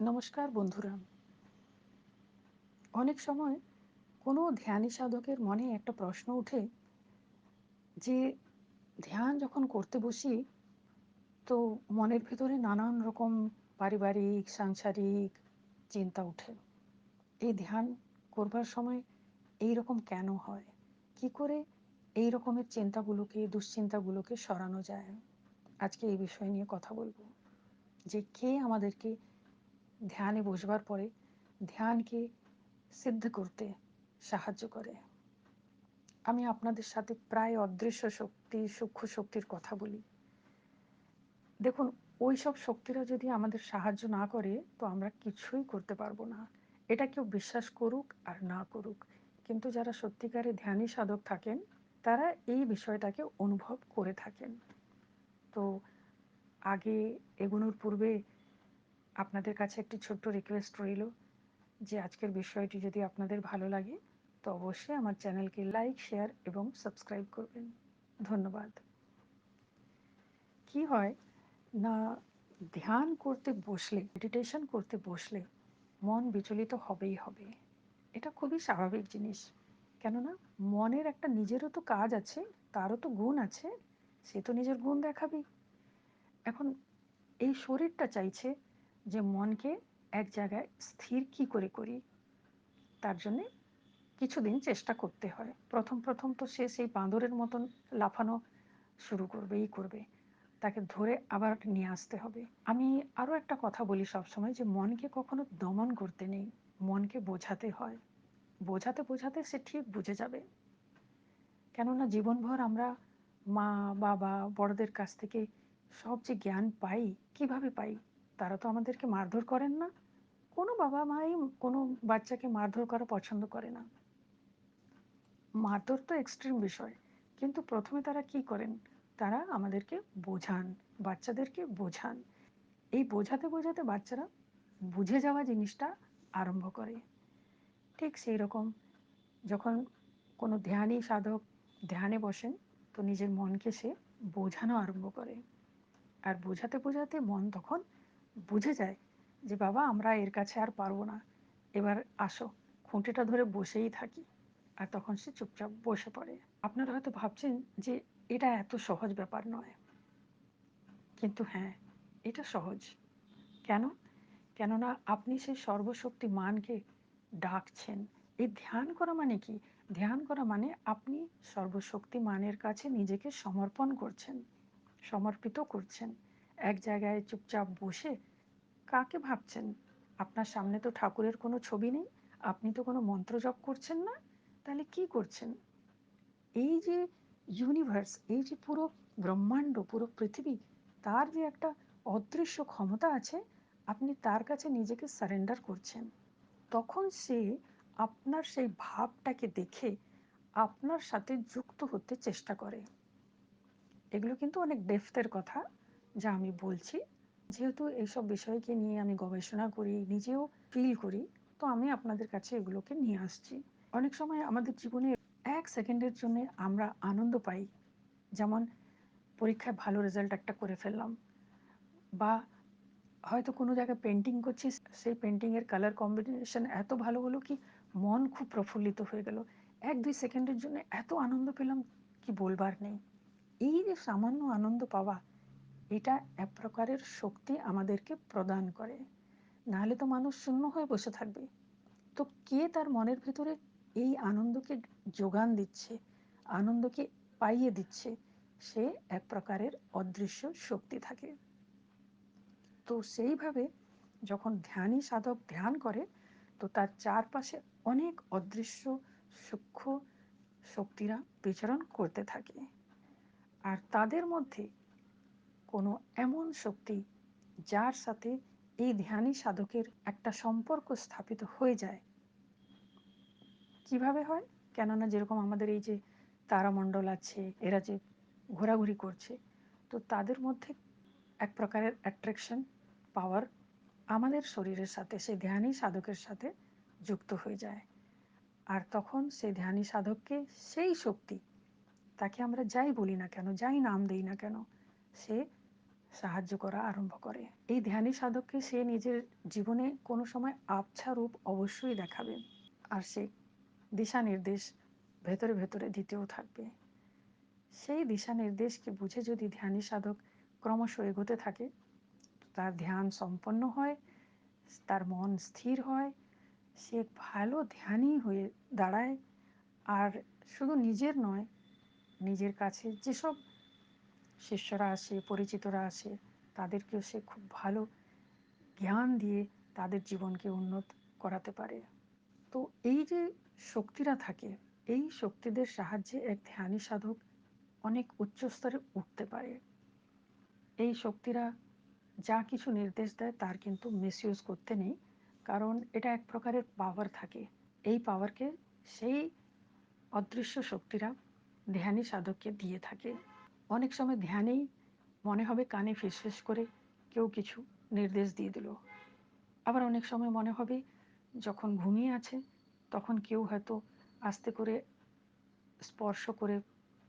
নমস্কার বন্ধুরা। অনেক সময় কোনো ধ্যানী সাধকের মনে একটা প্রশ্ন ওঠে যে, ধ্যান যখন করতে বসি, তো মনের ভেতরে নানান রকম পারিবারিক, সাংসারিক চিন্তা ওঠে। এই ধ্যান করবার সময় এই রকম কেন হয়? কি করে এই রকমের চিন্তাগুলোকে, দুশ্চিন্তাগুলোকে সরানো যায়? আজকে এই বিষয় নিয়ে কথা বলব। যে কে আমাদেরকে ধ্যানে বসবার পরে ধ্যানকে সিদ্ধ করতে সাহায্য করে। আমি আপনাদের সাথে প্রায় অদৃশ্য শক্তি, সূক্ষ্ম শক্তির কথা বলি। দেখুন ওই সব শক্তিরা যদি আমাদের সাহায্য না করে, তো আমরা কিছুই করতে পারব না। এটা কেউ বিশ্বাস করুক আর না করুক। কিন্তু যারা সত্যিকারে ধ্যানী সাধক থাকেন, তারা এই বিষয়টাকে অনুভব করে থাকেন। তো আগে এগোনোর পূর্বে আপনাদের কাছে একটি ছোট্ট রিকোয়েস্ট রইল যে আজকের বিষয়টি যদি আপনাদের ভালো লাগে, তো অবশ্যই আমার চ্যানেলকে লাইক শেয়ার এবং সাবস্ক্রাইব করবেন। ধন্যবাদ। কি হয়, না, ধ্যান করতে বসলে মেডিটেশন করতে বসলে মন বিচলিত হবেই হবে। এটা খুবই স্বাভাবিক জিনিস। কেননা, মনের একটা নিজেরও তো কাজ আছে, তারও তো গুণ আছে, সে তো নিজের গুণ দেখাবেই। এখন এই শরীরটা চাইছে যে মনকে এক জায়গায় স্থির কি করে করি, তার জন্যে কিছুদিন চেষ্টা করতে হয়। প্রথম প্রথম তো সে সেই বাঁদরের মতন লাফানো শুরু করবে এই করবে। তাকে ধরে আবার নিয়ে আসতে হবে। আমি আরও একটা কথা বলি সবসময় যে মনকে কখনো দমন করতে নেই, মনকে বোঝাতে হয়। বোঝাতে বোঝাতে সে ঠিক বুঝে যাবে। কেননা জীবনভর আমরা মা, বাবা, বড়দের কাছ থেকে সব যে জ্ঞান পাই, কীভাবে পাই? তারা তো আমাদেরকে মারধর করেন না। কোনো বাবা মাই কোনো বাচ্চাকে মারধর করা পছন্দ করে না। মারধর তো এক্সট্রিম বিষয়, কিন্তু প্রথমে তারা কি করেন? তারা আমাদেরকে বোঝান, বাচ্চাদেরকে বোঝান। এই বোঝাতে বোঝাতে বাচ্চারা বুঝে যাওয়া জিনিসটা আরম্ভ করে। ঠিক সেই রকম যখন কোনো ধ্যানী সাধক ধ্যানে বসেন, তো নিজের মনকে সে বোঝানো আরম্ভ করে। আর বোঝাতে বোঝাতে মন তখন বুঝে যায় যে, বাবা, আমরা এর কাছে আর পারব না। এবার আসো, খুঁটিটা ধরে বসেই থাকি। আর তখন সে চুপচাপ বসে পড়ে। আপনারা হয়তো ভাবছেন যে, এটা এত সহজ ব্যাপার নয়। কিন্তু হ্যাঁ এটা সহজ। কেন? কেননা আপনি সেই সর্বশক্তি মানকে ডাকছেন। এই ধ্যান করা মানে কি? ধ্যান করা মানে আপনি সর্বশক্তি মানের কাছে নিজেকে সমর্পণ করছেন, সমর্পিত করছেন। এক জায়গায় চুপচাপ বসে কাকে ভাবছেন? আপনার সামনে তো ঠাকুরের কোনো ছবি নেই, আপনি তো কোনো মন্ত্র জপ করছেন না, তাহলে কি করছেন? এই যে ইউনিভার্স এই যে পুরো ব্রহ্মাণ্ড, পুরো পৃথিবী, তার যে একটা অদৃশ্য ক্ষমতা আছে, আপনি তার কাছে নিজেকে সারেন্ডার করছেন। তখন সে আপনার সেই ভাবটাকে দেখে আপনার সাথে যুক্ত হতে চেষ্টা করে। এগুলো কিন্তু অনেক ডেফতের কথা যা আমি বলছি। যেহেতু এইসব বিষয়কে নিয়ে আমি গবেষণা করি, নিজেও ফিল করি, তো আমি আপনাদের কাছে এগুলোকে নিয়ে আসছি। অনেক সময় আমাদের জীবনে এক সেকেন্ডের জন্য আমরা আনন্দ পাই। যেমন পরীক্ষায় ভালো রেজাল্ট একটা করে ফেললাম বা হয়তো কোনো জায়গায় পেন্টিং করছি, সেই পেন্টিংয়ের কালার কম্বিনেশন এত ভালো হলো কি মন খুব প্রফুল্লিত হয়ে গেল। এক দুই সেকেন্ডের জন্য এত আনন্দ পেলাম, কি বলবার নেই? এই যে সামান্য আনন্দ পাওয়া এটা এক প্রকারের শক্তি আমাদেরকে প্রদান করে। নাহলে তো মানুষ শূন্য হয়ে বসে থাকবে। তো কে তার মনের ভেতরে এই আনন্দকে যোগান দিচ্ছে, আনন্দকে পাইয়ে দিচ্ছে, সে এক প্রকারের অদৃশ্য শক্তি থাকে। তো সেইভাবে যখন ধ্যানী সাধক ধ্যান করে, তো তার চারপাশে অনেক অদৃশ্য সূক্ষ্ম শক্তিরা বিচরণ করতে থাকে। আর তাদের মধ্যে কোনো এমন শক্তি যার সাথে এই ধ্যানী সাধকের একটা সম্পর্ক স্থাপিত হয়ে যায়। কীভাবে হয়? কেননা যেরকম আমাদের এই যে তারামণ্ডল আছে, এরা যে ঘোরাঘুরি করছে, তো তাদের মধ্যে এক প্রকারের অ্যাট্রাকশন পাওয়ার আমাদের শরীরের সাথে, সেই ধ্যানী সাধকের সাথে যুক্ত হয়ে যায়। আর তখন সেই ধ্যানী সাধককে সেই শক্তি, তাকে আমরা যাই বলি না কেন, যাই নাম দিই না কেন, সে সাহায্য করা আরম্ভ করে। এই ধ্যানী সাধককে সে নিজের জীবনে কোনো সময় আবছা রূপ অবশ্যই দেখাবে আর সে দিশা নির্দেশ ভেতরে ভেতরে দিতেও থাকবে। সেই দিশা নির্দেশকে বুঝে যদি ধ্যানী সাধক ক্রমশ এগোতে থাকে তার ধ্যান সম্পন্ন হয়, তার মন স্থির হয়, সে ভালো ধ্যানই হয়ে দাঁড়ায়। আর শুধু নিজের নয়, নিজের কাছে যেসব শিষ্যরা আসে, পরিচিতরা আসে, তাদেরকেও সে খুব ভালো জ্ঞান দিয়ে তাদের জীবনকে উন্নত করাতে পারে। তো এই যে শক্তিরা থাকে, এই শক্তিদের সাহায্যে এক ধ্যানী সাধক অনেক উচ্চ স্তরে উঠতে পারে। এই শক্তিরা যা কিছু নির্দেশ দেয় তার কিন্তু মিসইউজ করতে নেই, কারণ এটা এক প্রকারের পাওয়ার থাকে। এই পাওয়ারকে সেই অদৃশ্য শক্তিরা ধ্যানী সাধককে দিয়ে থাকে। অনেক সময় ধ্যানেই মনে হবে কানে ফিসফিস করে কেউ কিছু নির্দেশ দিয়ে দিল। আবার অনেক সময় মনে হবে যখন ঘুমিয়ে আছে তখন কেউ হয়তো আস্তে করে স্পর্শ করে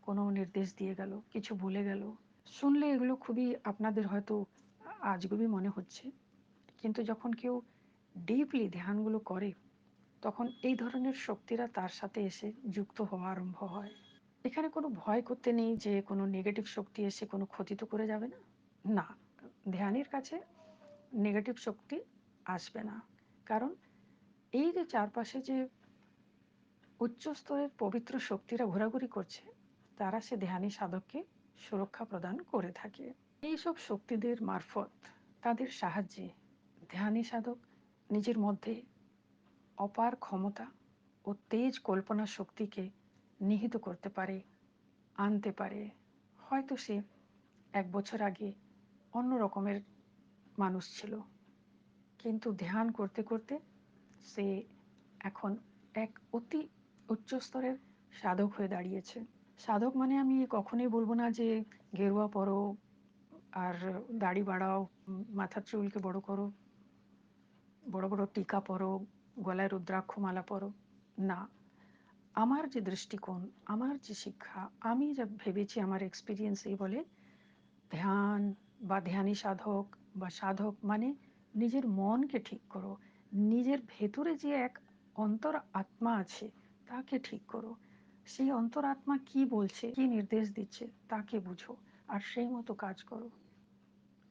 কোনো নির্দেশ দিয়ে গেল, কিছু বলে গেল। শুনলে এগুলো খুবই আপনাদের হয়তো আজগুবি মনে হচ্ছে। কিন্তু যখন কেউ ডিপলি ধ্যানগুলো করে, তখন এই ধরনের শক্তিরা তার সাথে এসে যুক্ত হওয়া আরম্ভ হয়। এখানে কোনো ভয় করতে নেই যে কোনো নেগেটিভ শক্তি এসে কোনো ক্ষতি তো করে যাবে না? না। ধ্যানের কাছে নেগেটিভ শক্তি আসবে না। কারণ এই যে চারপাশে যে উচ্চ স্তরের পবিত্র শক্তিরা ঘোরাঘুরি করছে, তারা সে ধ্যানী সাধককে সুরক্ষা প্রদান করে থাকে। এইসব শক্তিদের মারফত তাদের সাহায্যে ধ্যানী সাধক নিজের মধ্যে অপার ক্ষমতা ও তেজ কল্পনা শক্তিকে নিহিত করতে পারে, আনতে পারে। হয়তো সে এক বছর আগে অন্য রকমের মানুষ ছিল। কিন্তু ধ্যান করতে করতে সে এখন এক অতি উচ্চস্তরের সাধক হয়ে দাঁড়িয়েছে। সাধক মানে আমি কখনোই বলব না যে গেরুয়া পরো আর দাড়ি বাড়াও, মাথার চুলকে বড় করো, বড় বড় টিকা পরো, গলায় রুদ্রাক্ষ মালা পরো। না আমার যে দৃষ্টিকোণ, আমার যে শিক্ষা, আমি যা ভেবেছি আমার এক্সপিরিয়েন্স এই বলে, ধ্যান বা ধ্যানী সাধক বা সাধক মানে নিজের মনকে ঠিক করো, নিজের ভেতরে যে এক অন্তর আত্মা আছে, তাকে ঠিক করো। সেই অন্তর আত্মা কি বলছে, কি নির্দেশ দিচ্ছে, তাকে বুঝো আর সেই মতো কাজ করো।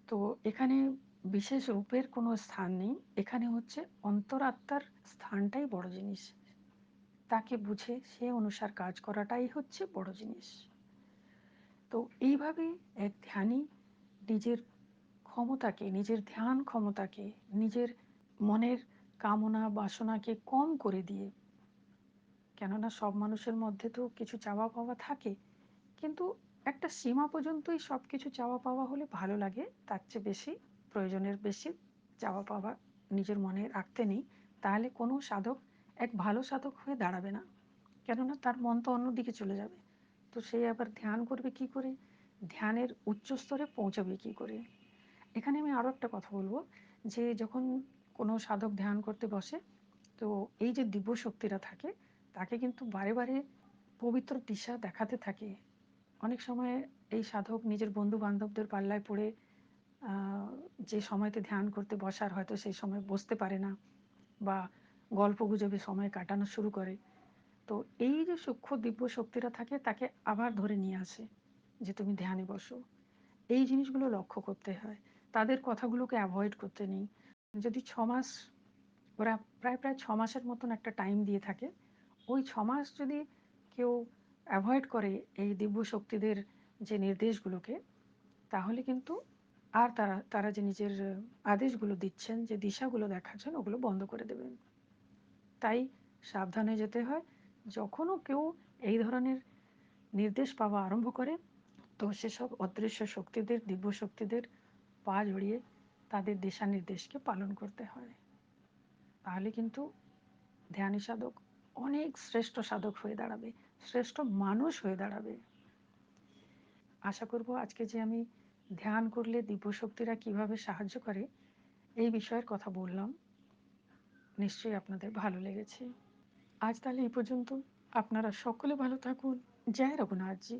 তো এখানে বিশেষ রূপের কোনো স্থান নেই, এখানে হচ্ছে অন্তরাত্মার স্থানটাই বড় জিনিস। তাকে বুঝে সে অনুসার কাজ করাটাই হচ্ছে বড় জিনিস। তো এইভাবে এক ধ্যানী নিজের ক্ষমতাকে, নিজের ধ্যান ক্ষমতাকে, নিজের মনের কামনা, বাসনাকে কম করে দিয়ে, কেননা সব মানুষের মধ্যে তো কিছু চাওয়া পাওয়া থাকে, কিন্তু একটা সীমা পর্যন্তই সব কিছু চাওয়া পাওয়া হলে ভালো লাগে, তার চেয়ে বেশি প্রয়োজনের বেশি চাওয়া পাওয়া নিজের মনে রাখতে নেই, তাহলে কোনো সাধক এক ভালো সাধক হয়ে দাঁড়াবে না। কেননা তার মন তো অন্যদিকে চলে যাবে। তো সে আবার ধ্যান করবে কি করে? ধ্যানের উচ্চ স্তরে পৌঁছাবে কি করে? এখানে আমি আরও একটা কথা বলব, যে যখন কোনো সাধক ধ্যান করতে বসে, তো এই যে দিব্য শক্তিরা থাকে, তাকে কিন্তু বারে বারে পবিত্র দিশা দেখাতে থাকে। অনেক সময় এই সাধক নিজের বন্ধু বান্ধবদের পাল্লায় পড়ে যে সময়তে ধ্যান করতে বসার হয়তো সেই সময় বসতে পারে না, বা গল্প গুজবে সময় কাটানো শুরু করে। তো এই যে সূক্ষ্ম দিব্য শক্তিরা থাকে, তাকে আবার ধরে নিয়ে আসে যে তুমি ধ্যানে বসো। এই জিনিসগুলো লক্ষ্য করতে হয়। তাদের কথাগুলোকে অ্যাভয়েড করতে নেই। যদি ছ মাস, ওরা প্রায় প্রায় ছ মাসের মতন একটা টাইম দিয়ে থাকে, ওই ছ মাস যদি কেউ অ্যাভয়েড করে এই দিব্য শক্তিদের যে নির্দেশগুলোকে, তাহলে কিন্তু আর তারা তারা যে নিজের আদেশগুলো দিচ্ছেন, যে দিশাগুলো দেখাচ্ছেন, ওগুলো বন্ধ করে দেবেন। তাই সাবধানে যেতে হয়। যখনও কেউ এই ধরনের নির্দেশ পাওয়া আরম্ভ করে, তো সেসব অদৃশ্য শক্তিদের, দিব্য শক্তিদের পা জড়িয়ে তাদের দিশা নির্দেশকে পালন করতে হয়। তাহলে কিন্তু ধ্যানী সাধক অনেক শ্রেষ্ঠ সাধক হয়ে দাঁড়াবে, শ্রেষ্ঠ মানুষ হয়ে দাঁড়াবে। আশা করব আজকে যে আমি ধ্যান করলে দিব্যশক্তিরা কীভাবে সাহায্য করে, এই বিষয়ের কথা বললাম। নিশ্চয়ই আপনাদের ভালো লেগেছে। আজ তাহলে এই পর্যন্ত। আপনারা সকলে ভালো থাকুন। জয় রঘুনাথজি।